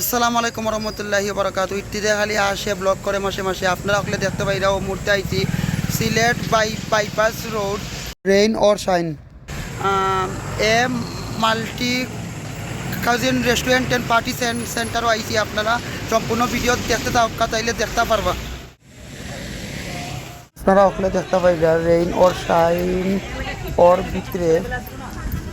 আসসালামু আলাইকুম রহমতুল্লাহি বরকাত ইত্তিদে খালি আসে, ব্লক করে মাসে মাসে। আপনারা ওখানে দেখতে পাইরা ও মুহূর্তে আইছি। Sylhet by bypass road rain or shine a multi cuisine restaurant and party সেন্টারও আইছি আপনারা। সম্পূর্ণ ভিডিও দেখতে থাকা তাইলে দেখতে পারবা। আপনারা ওখানে দেখতে পাইরা রেইন অর শাইন অর ভিতরে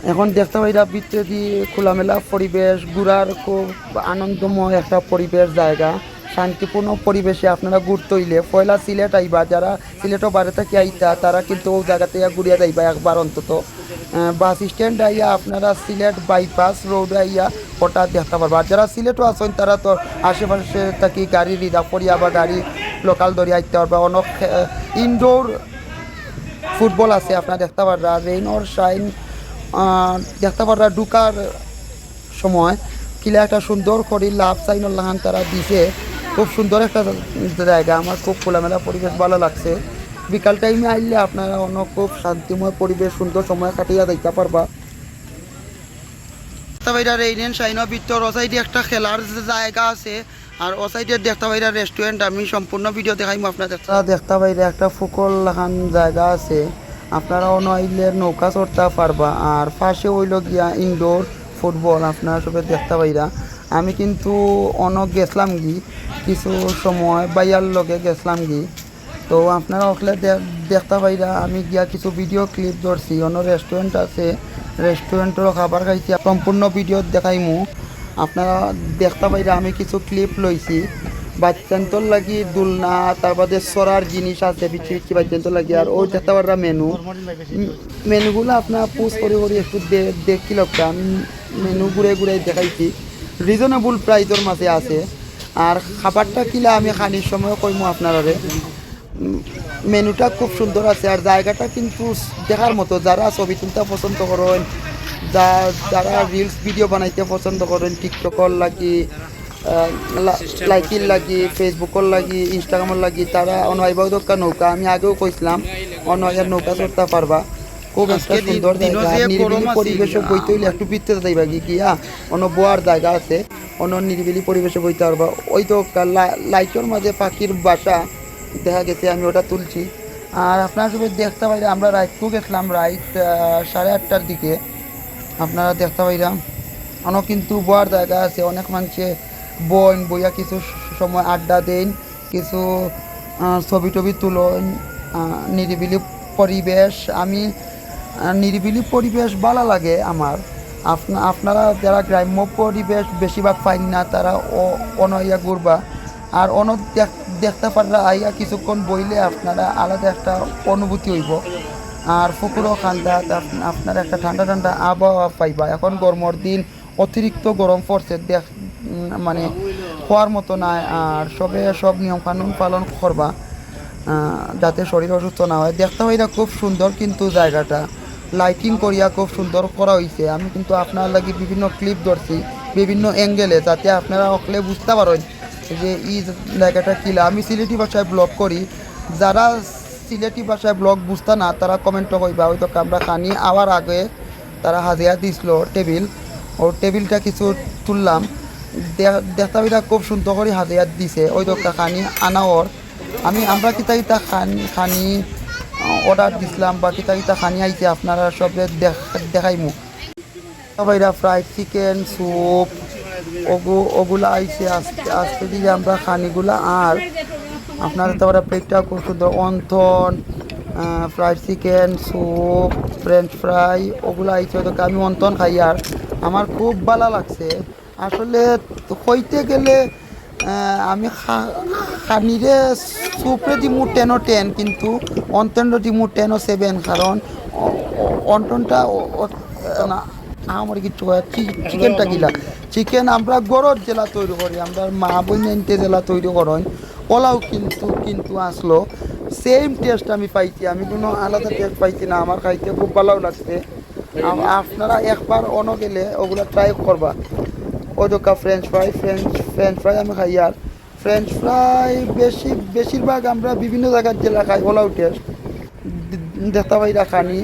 এখন দেখতে পাই পাইরা ভিতরে দিয়ে খোলামেলা পরিবেশ, ঘুরার খুব আনন্দময় একটা পরিবেশ জায়গা। শান্তিপূর্ণ পরিবেশে আপনারা ঘুরতে হইলে পয়লা সিলেট আইবা, যারা সিলেটও বাইরে থেকে আইতা, তারা কিন্তু ওই জায়গাতে ঘুরিয়া যাইবা একবার অন্তত। বাস স্ট্যান্ড আইয়া আপনারা সিলেট বাইপাস রোড আইয়া ওটা দেখতে পারবা। যারা সিলেটও আছেন, তারা তো আশেপাশে থাকি গাড়ি রিজার্ভ করিয়া বা গাড়ি লোকাল দরিয়া আইতে পারবা। অনেক ইনডোর ফুটবল আছে, আপনারা দেখতে রেইন অর শাইন দেখতে পাররা ঢুকার সময় কিলা একটা সুন্দর করে লাভ সাইন লাহান তারা দিছে। খুব সুন্দর একটা জায়গা, আমার খুব খোলামেলা পরিবেশ, ভালো লাগছে। বিকাল টাইমে আইলে আপনারা অন্য খুব শান্তিময় পরিবেশ, সুন্দর সময় কাটিয়ে দিতে পারবা। দেখতে পাইরা রেইন শাইনের ভিতর ও সাইডে একটা খেলার জায়গা আছে, আর ও সাইডে দেখতে পাইরা রেস্টুরেন্ট আমি সম্পূর্ণ ভিডিও দেখাইমু আপনাদের। দেখতে পাইরা একটা ফুকল লাখান জায়গা আছে। আপনারা অন্য আইলে নৌকা চড়তে পারবা। আর পাশে হইল গিয়া ইনডোর ফুটবল আপনারা সবে দেখতে পাইরা। আমি কিন্তু অন গেছলাম গি, কিছু সময় বাইয়ার লগে গেছলাম গি। তো আপনারা ওখানে দেখতে পাইরা আমি গিয়া কিছু ভিডিও ক্লিপ ধরছি। অন্য রেস্টুরেন্ট আছে রেস্টুরেন্টেরও খাবার খাইছি। সম্পূর্ণ ভিডিও দেখাইমু। আপনারা দেখতে পাইরা আমি কিছু ক্লিপ লইছি। বাচ্চান্তর লাগি দুলনা, তার বাদে সরার জিনিস আছে, বিচি বিচি বাচ্চান্তর লাগি। আর ওই দেখতে মেনু মেনুগুলো আপনার পোস্ট করে করে একটু দেখি লোকটা। মেনু ঘুরে ঘুরে দেখাইছি। রিজনেবল প্রাইসের মাঝে আছে। আর খাবারটা কিলা আমি খানির সময় কইমু আপনারা মেনুটা খুব সুন্দর আছে। আর জায়গাটা কিন্তু দেখার মতো, যারা ছবি তুলতে পছন্দ করেন, যা যারা রিলস ভিডিও বানাইতে পছন্দ করেন টিকটকর লাগি লাইকির লাগি ফেসবুকর লাগি ইনস্টাগ্রামর লাগি তারা অনয়াইবাও দোকান নৌকা আমি আগেও কইছিলাম অনয়ার নৌকা চড়তে পারবা খুব একটা সুন্দর জায়গা নিরিবিলি পরিবেশে বইতে হইলে একটু ভিতরে যাইবা কি গিয়া অন্য বোয়ার জায়গা আছে অন্য নিরিবিলি পরিবেশে বইতে পারবা ওই তো লাইটের মাঝে পাখির বাসা দেখা গেছে আমি ওটা তুলছি। আর আপনারা সবাই দেখতে পাইলে আমরা রাইটকু গেছিলাম রাইট সাড়ে আটটার দিকে। আপনারা দেখতে পাইলাম। অনেক কিন্তু বয়ার জায়গা আছে অনেক মানুষে বইন বইয়া কিছু সময় আড্ডা দেন, কিছু ছবি টবি তুলেন নিরিবিলি পরিবেশ। আমি নিরিবিলি পরিবেশ ভালো লাগে আমার। আপনা, আপনারা যারা গ্রাম্য পরিবেশ বেশিরভাগ পাইন না, তারা অ- অনইয়া ঘুরবা। আর অন দেখ- দেখতে পাররা আইয়া কিছুক্ষণ বইলে আপনারা আলাদা একটা অনুভূতি হইব। আর পুকুরও ঠান্ডা আপনারা একটা ঠান্ডা ঠান্ডা আবহাওয়া পাইবা। এখন গরমের দিন অতিরিক্ত গরম পড়ছে, দেখ মানে হওয়ার মতো নাই, আর সবে সব নিয়ম কানুন পালন করবা যাতে শরীর অসুস্থ না হয়। দেখতে হয় খুব সুন্দর কিন্তু জায়গাটা। লাইটিং করিয়া খুব সুন্দর করা হয়েছে আমি কিন্তু আপনার লাগি বিভিন্ন ক্লিপ ধরছি, বিভিন্ন অ্যাঙ্গেলে যাতে আপনারা অকলে বুঝতে পারেন যে এই জায়গাটা কিলা আমি সিলেটি ভাষায় ব্লগ করি। যারা সিলেটি ভাষায় ব্লগ বুঝতে না, তারা কমেন্টও কইবা। হয়তো আমরা কানি আওয়ার আগে তারা হাজিয়া দিছিল টেবিল। ও টেবিলটা কিছু তুললাম। দেখতে পাইরা খুব সুন্দর করে হাজিয়া দিছে। ওই তো একটা খানি আনাওর আমি আমরা কিতা কিতা খানি খানি অর্ডার দিছিলাম বা কিতা কিতা খানি আইছে আপনারা সব দেখাইমু বাইরা ফ্রাইড চিকেন স্যুপ ওগু ওগুলা আইছে আস্তে আস্তে দিয়ে আমরা খানিগুলা আর আপনারা তো ওরা প্লেটটা খুব সুন্দর। Wonton fried chicken soup french fry ওগুলো আইছে তো আমি অন্তন খাই আর। আমার খুব ভালো লাগছে। আসলে হইতে গেলে আমি খানিরে সুপরে দিমু টেনও টেন কিন্তু অন্তনটা দিমু টেনও সেভেন কারণ অ- অ- অন্তনটা ও- ও- না, আমার কিছু চিকেনটা গিলা। চিকেন আমরা গড়ত জেলা তৈরি করি, আমরা মা বোন এনতে জেলা তৈরি করেন ওলাও কিন্তু কিন্তু আসলো। সেম টেস্ট আমি পাইছি, আমি কোনো আলাদা টেস্ট পাইছি না, আমার খাইতে খুব ভালো লাগছে। আপনারা একবার অন গেলে ওগুলো ট্রাই করবা। ওই দোকা french fry french french fry আমি খাই আর। ফ্রেঞ্চ ফ্রাই বেশি, বেশিরভাগ আমরা বিভিন্ন জায়গার জেলা খাই ওলাও টেস্ট দেখতে পাইরা খানি।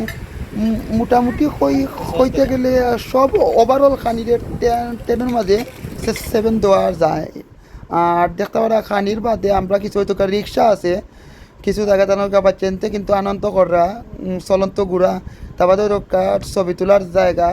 মোটামুটি কই হইতে গেলে সব ওভারঅল খানিরে টেনের মাঝে সেভেন দেওয়া যায়। আর দেখতে পারা খানির বাদে আমরা কিছু হয়তো রিক্সা আছে, কিছু জায়গা জানার পাচ্ছেন কিন্তু আনন্দ করা চলন্ত ঘোরা তারপরে ছবি তোলার জায়গা।